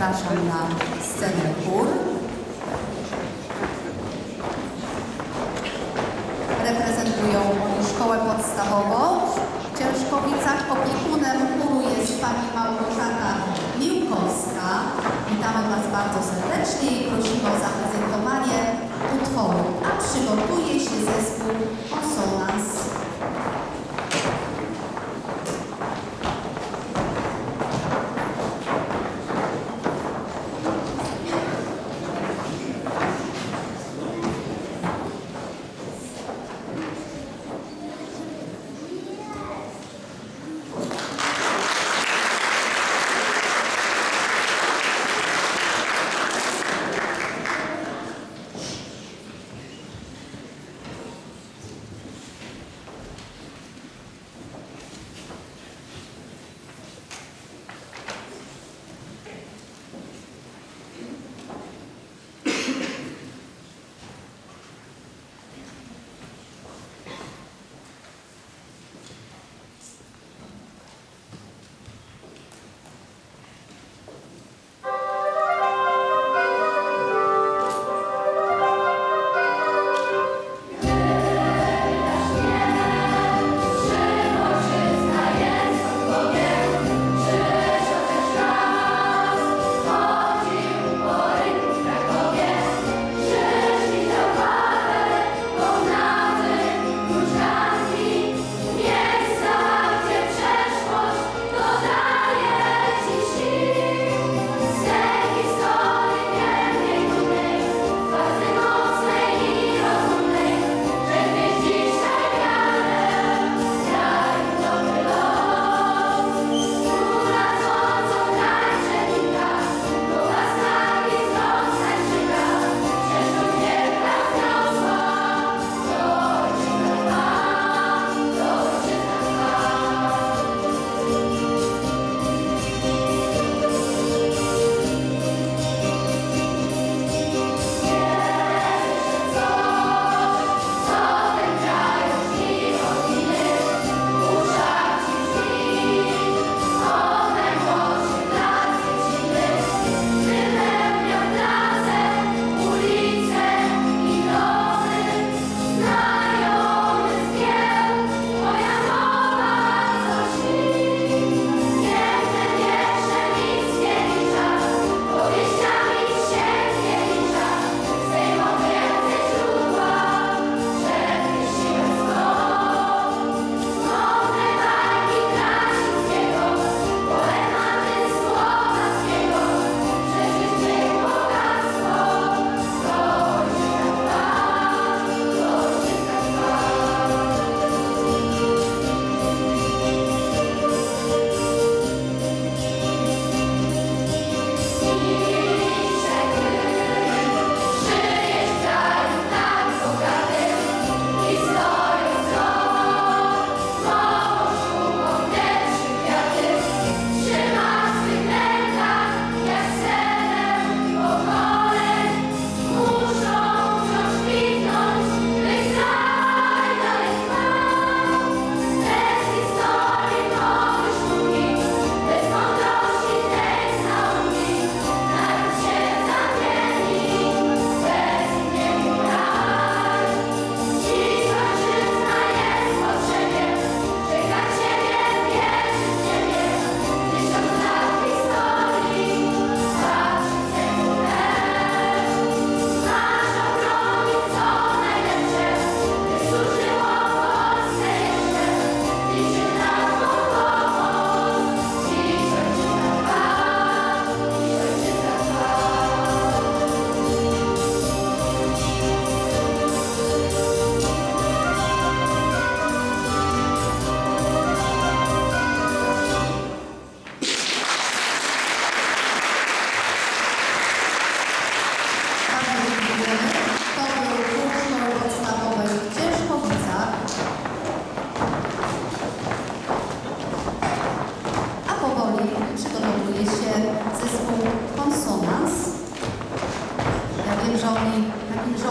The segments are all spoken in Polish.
zapraszam na scenę chór. Reprezentują oni szkołę podstawową w Ciężkowicach. Opiekunem chóru jest pani Małgorzata Miłkowska. Witamy Was bardzo serdecznie i prosimy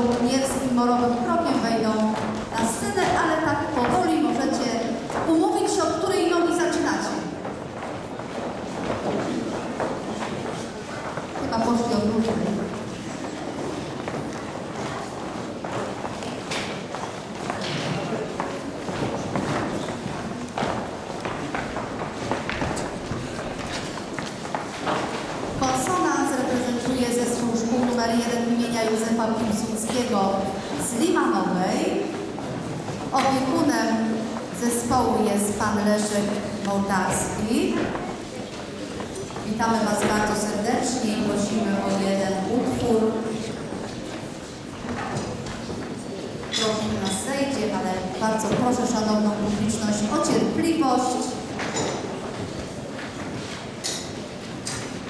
żołnierskim borowym krokiem wejdą na scenę, ale tak powoli możecie umówić się, od której nogi zaczynacie. Chyba poszli od różnych. Konsonans reprezentuje zespół szkół nr 1 imienia Józefa Pimsu z Limanowej. Opiekunem zespołu jest pan Leszek Mołdawski. Witamy Was bardzo serdecznie i prosimy o jeden utwór. Trochę nas zejdzie, ale bardzo proszę szanowną publiczność o cierpliwość.